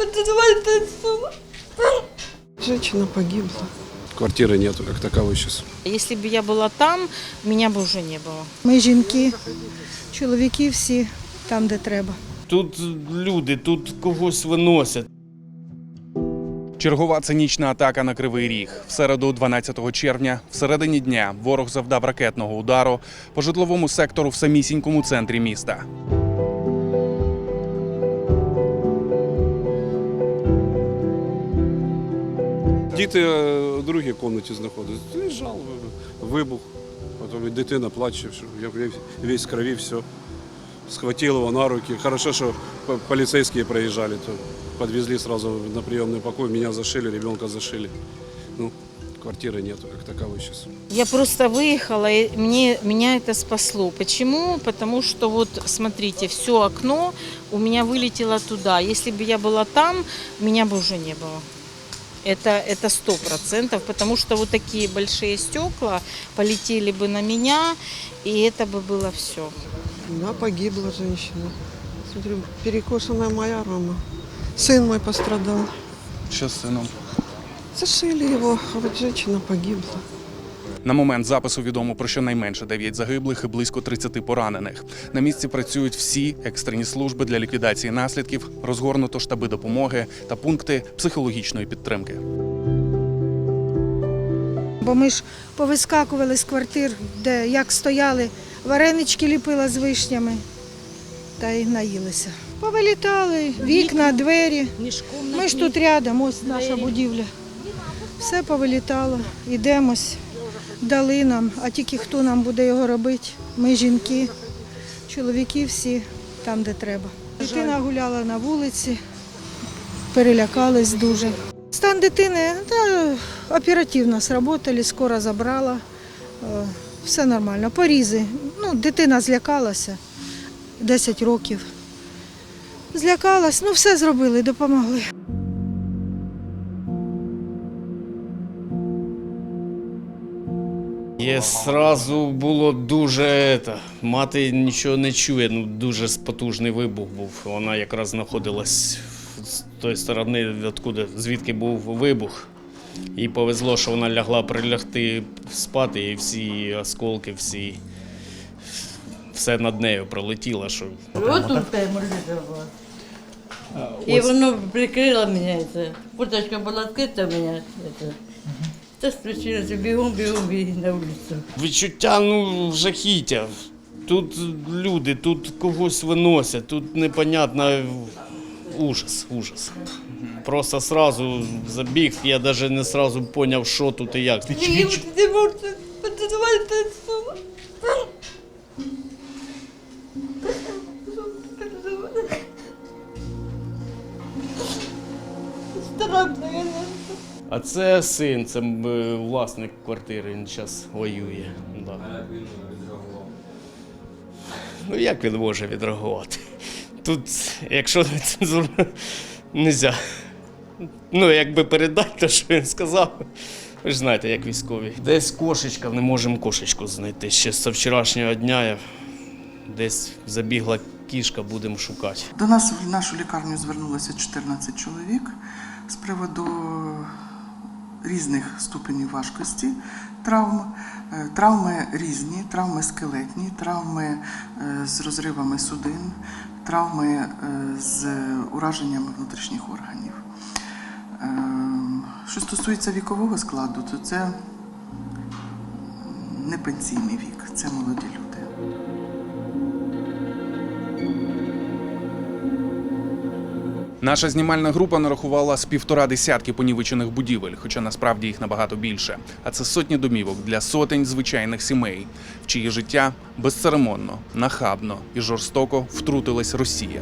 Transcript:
Подавайте отсюда. Женщина погибла. Квартиры нету как таковой сейчас. Если бы я была там, меня бы уже не было. Ми жінки, чоловіки всі там, де треба. Тут люди, тут когось виносять. Чергова цинічна атака на Кривий Ріг. В середу, 12 червня, всередині дня, ворог завдав ракетного удару по житловому сектору в самісінькому центрі міста. Діти е, в другій кімнаті знаходяться. Лежав, вибух. Потім і дитина плаче, що я весь- весь в крові, все. Схватил его на руки. Хорошо, что по- полицейские проезжали, то подвезли сразу на приемный покой. Меня зашили, ребенка зашили. Ну, квартиры нету как таковой сейчас. Я просто выехала, и мне, меня это спасло. Почему? Потому что вот, смотрите, все окно у меня вылетело туда. Если бы я была там, меня бы уже не было. Это это сто процентов, потому что вот такие большие стекла полетели бы на меня, и это бы было все. Да, погибла женщина. Смотрю, перекошенная моя рама. Сын мой пострадал. Що з сином? Зашили его, а вот женщина погибла. На момент запису відомо про щонайменше 9 загиблих і близько 30 поранених. На місці працюють всі екстрені служби для ліквідації наслідків, розгорнуто штаби допомоги та пункти психологічної підтримки. Бо ми ж повискакували з квартир, де як стояли, варенички ліпила з вишнями та й наїлися. Повилітали, вікна, двері. Ми ж тут рядом, ось наша будівля. Все повилітало, йдемось, дали нам, а тільки хто нам буде його робити? Ми жінки, чоловіки всі там, де треба. Дитина гуляла на вулиці, перелякались дуже. Стан дитини та, оперативно сработали, скоро забрала. Е, Все нормально. Порізи. Ну, дитина злякалася 10 років. Злякалась, ну все зробили, допомогли. І зразу було дуже ета, мати нічого не чує. Ну дуже потужний вибух був. Вона якраз знаходилась з тої сторони, откуда, звідки був вибух. Їй повезло, що вона лягла прилягти спати, і всі осколки, всі все над нею пролетіло. Що Вот тут прямо лежала. И воно прикрыло меня это. Форточка была открыта Это случилось, бегом, бегом и на улицу. відчуття ну жахіття. Тут люди, тут когось виносять, тут непонятно ужас, ужас. Просто сразу забіг, я навіть не сразу зрозумів, що тут і як. Странно, я не А це син, це е, власник квартири, він зараз воює. Да. Ну як він може відреагувати? Тут, якщо не цензурно, не можна. Ну, якби передати те, що він сказав. Ви ж знаєте, як військові. Десь кошечка, не можемо кошечку знайти. Ще з вчорашнього дня я десь забігла кішка, будемо шукати. До нас в нашу лікарню звернулося 14 чоловік з приводу різних ступенів важкості травм. Е, Травми різні, травми скелетні, травми е, з розривами судин, травми е, з ураженнями внутрішніх органів. Е, Що стосується вікового складу, то це не пенсійний вік, це молоді люди. Наша знімальна група нарахувала з півтора десятки понівечених будівель, хоча насправді їх набагато більше. А це сотні домівок для сотень звичайних сімей, в чиї життя безцеремонно, нахабно і жорстоко втрутилась Росія.